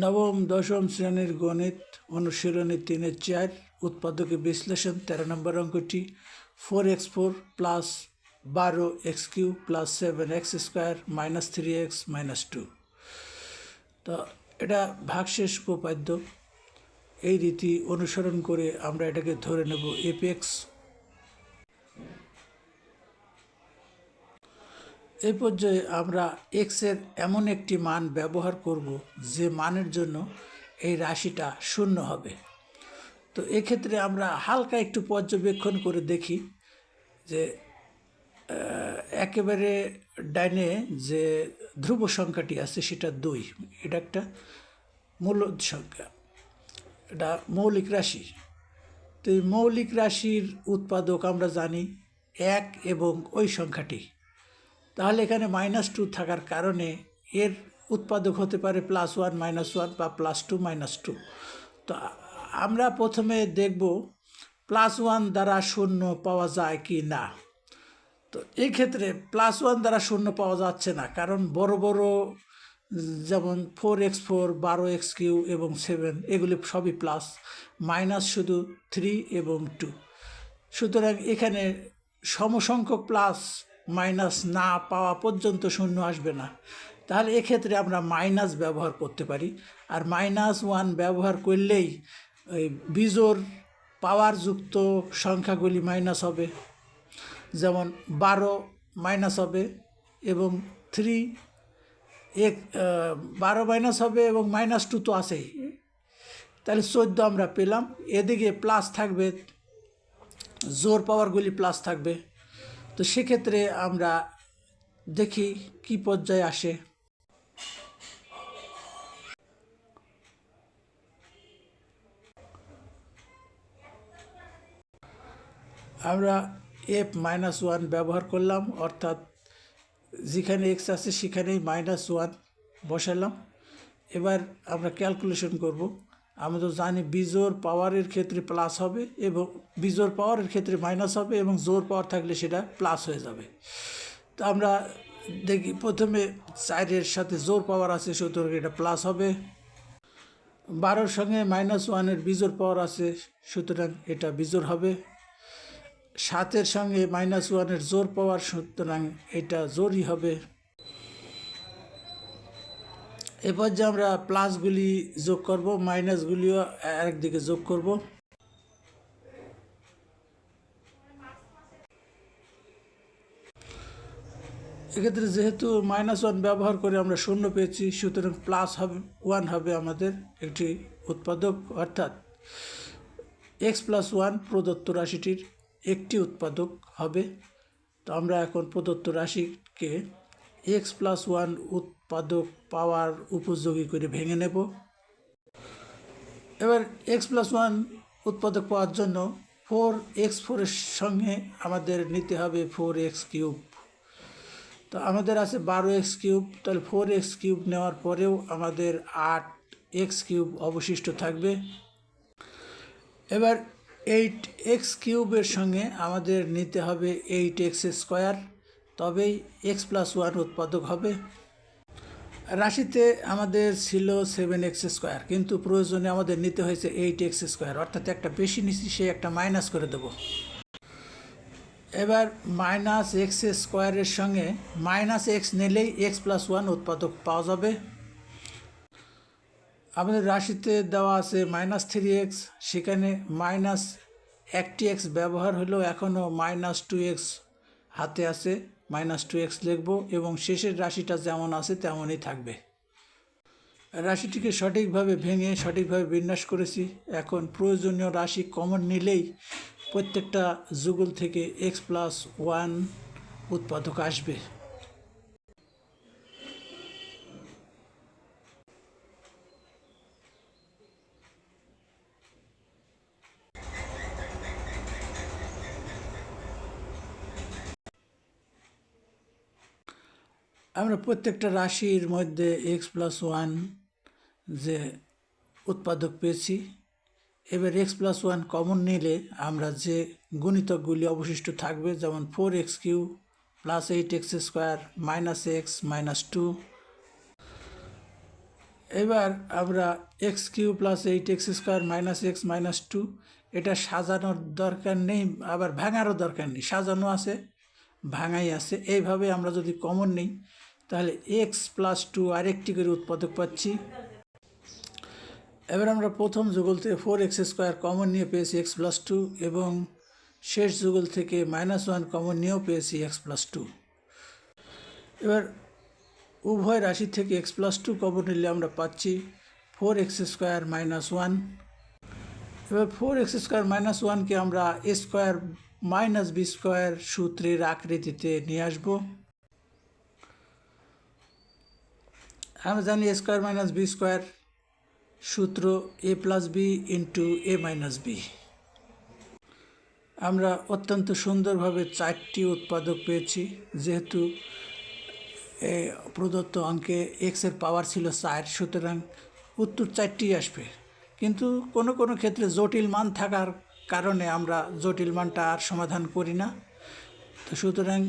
নবম, দশম শ্রেণির গণিত অনুশীলনী তিনের চার উৎপাদকে বিশ্লেষণ তেরো নম্বর অঙ্কটি ফোর এক্স ফোর প্লাস বারো x cube plus seven x square minus three x minus two তো এটা ভাগশেষ উপপাদ্য। এই রীতি অনুসরণ করে আমরা এটাকে ধরে নেব এপেক্স এই পর্যায়ে আমরা এক্সের এমন একটি মান ব্যবহার করব যে মানের জন্য এই রাশিটা শূন্য হবে। তো এক্ষেত্রে আমরা হালকা একটু পর্যবেক্ষণ করে দেখি যে একেবারে ডাইনে যে ধ্রুব সংখ্যাটি আছে সেটা দুই, এটা একটা মূল সংখ্যা, এটা মৌলিক রাশি। তো এই মৌলিক রাশির উৎপাদক আমরা জানি এক এবং ওই সংখ্যাটি। তাহলে এখানে মাইনাস টু থাকার কারণে এর উৎপাদক হতে পারে প্লাস ওয়ান মাইনাস ওয়ান বা প্লাস টু মাইনাস টু তো আমরা প্রথমে দেখব প্লাস ওয়ান দ্বারা শূন্য পাওয়া যায় কি না। তো এই ক্ষেত্রে প্লাস ওয়ান দ্বারা শূন্য পাওয়া যাচ্ছে না, কারণ বড় বড়, যেমন ফোর এক্স ফোর বারো এক্স কিউ এবং সেভেন এগুলি সবই প্লাস মাইনাস শুধু থ্রি এবং টু সুতরাং এখানে সমসংখ্যক প্লাস মাইনাস না পাওয়া পর্যন্ত শূন্য আসবে না। তাহলে এক্ষেত্রে আমরা মাইনাস ব্যবহার করতে পারি। আর মাইনাস ওয়ান ব্যবহার করলেই ওই বিজোর পাওয়ারযুক্ত সংখ্যাগুলি মাইনাস হবে। যেমন বারো মাইনাস হবে এবং থ্রি, এক বারো মাইনাস হবে এবং মাইনাস টু তো আছেই। তাহলে চোদ্দ আমরা পেলাম। এদিকে প্লাস থাকবে জোর পাওয়ারগুলি প্লাস থাকবে। তো সেক্ষেত্রে আমরা দেখি কি পর্যায়ে আসে। আমরা এফ মাইনাস ওয়ান ব্যবহার করলাম, অর্থাৎ যেখানে এক্স আছে সেখানেই মাইনাস ওয়ান বসালাম। এবার আমরা ক্যালকুলেশন করব। আমরা তো জানি বিজোর পাওয়ারের ক্ষেত্রে প্লাস হবে এবং বিজোর পাওয়ারের ক্ষেত্রে মাইনাস হবে এবং জোর পাওয়ার থাকলে সেটা প্লাস হয়ে যাবে। তো আমরা দেখি প্রথমে চারের সাথে জোর পাওয়ার আছে, সুতরাং এটা প্লাস হবে। বারোর সঙ্গে মাইনাস ওয়ানের বিজোর পাওয়ার আছে, সুতরাং এটা বিজোর হবে। সাতের সঙ্গে মাইনাস ওয়ানের জোর পাওয়ার, সুতরাং এটা জোরই হবে। এরপর যে আমরা প্লাসগুলি যোগ করব, মাইনাসগুলিও একদিকে যোগ করব। এক্ষেত্রে যেহেতু মাইনাস ওয়ান ব্যবহার করে আমরা শূন্য পেয়েছি, সুতরাং প্লাস হবে, ওয়ান হবে আমাদের একটি উৎপাদক, অর্থাৎ এক্স প্লাস ওয়ান প্রদত্ত রাশিটির একটি উৎপাদক হবে। তো আমরা এখন প্রদত্ত রাশিকে এক্স প্লাস ওয়ান উৎপাদক পাওয়ার উপযোগী করে ভেঙে নেব। এবার এক্স প্লাস ওয়ান উৎপাদক পাওয়ার জন্য ফোর এক্স ফোরের সঙ্গে আমাদের নিতে হবে ফোর এক্স কিউব তো আমাদের আছে বারো এক্স কিউব তাহলে ফোর এক্স কিউব নেওয়ার পরেও আমাদের আট এক্স কিউব অবশিষ্ট থাকবে। এবার এইট এক্স কিউবের সঙ্গে আমাদের নিতে হবে এইট এক্স স্কোয়ার তবেই এক্স প্লাস ওয়ান উৎপাদক হবে। রাশিতে আমাদের ছিল সেভেন এক্স স্কোয়ার কিন্তু প্রয়োজনে আমাদের নিতে হয়েছে এইট এক্স স্কোয়ার অর্থাৎ একটা বেশি নিচ্ছি সে একটা মাইনাস করে দেবো। এবার মাইনাস এক্স স্কোয়ারের সঙ্গে মাইনাস এক্স নিলেই এক্স প্লাস ওয়ান উৎপাদক পাওয়া যাবে। আমাদের রাশিতে দেওয়া আছে মাইনাস থ্রি এক্স সেখানে মাইনাস একটি এক্স ব্যবহার হলেও এখনও মাইনাস টু এক্স হাতে আছে। মাইনাস টু এক্স লিখব এবং শেষের রাশিটা যেমন আছে তেমনই থাকবে। রাশিটিকে সঠিকভাবে ভেঙে সঠিকভাবে বিন্যাস করেছি। এখন প্রয়োজনীয় রাশি কমন নিলেই প্রত্যেকটা যুগল থেকে এক্স প্লাস ওয়ান উৎপাদক আসবে। আমরা প্রত্যেকটা রাশির মধ্যে এক্স প্লাস ওয়ান যে উৎপাদক পেয়েছি। এবার এক্স প্লাস ওয়ান কমন নিলে আমরা যে গুণিতকগুলি অবশিষ্ট থাকবে, যেমন four x cube plus eight x square minus x minus two এবার আমরা x cube plus eight x square minus x minus two এটা সাজানোর দরকার নেই, আবার ভাঙারও দরকার নেই, সাজানো আছে, ভাঙাই আছে। এইভাবে আমরা যদি কমন নিই তাহলে এক্স প্লাস টু আরেকটি করে উৎপাদক পাচ্ছি। এবার আমরা প্রথম যুগল থেকে ফোর এক্স স্কোয়ার কমন নিয়ে পেয়েছি এক্স প্লাস টু এবং শেষ যুগল থেকে মাইনাস ওয়ান কমন নিয়েও পেয়েছি এক্স প্লাস টু এবার উভয় রাশি থেকে এক্স প্লাস টু কমন নিলে আমরা পাচ্ছি four x square minus one এবার ফোর এক্স স্কোয়ার মাইনাস ওয়ানকে আমরা a square minus b square সূত্রের আকৃতিতে নিয়ে আসব। আমরা জানি a square minus b square সূত্র a plus b into a minus b আমরা অত্যন্ত সুন্দরভাবে চারটি উৎপাদক পেয়েছি, যেহেতু প্রদত্ত অঙ্কে এক্সের পাওয়ার ছিল চার, সুতরাং উত্তর চারটি আসবে। কিন্তু কোনো কোনো ক্ষেত্রে জটিল মান থাকার কারণে আমরা জটিল মানটা আর সমাধান করি না। তো সুতরাং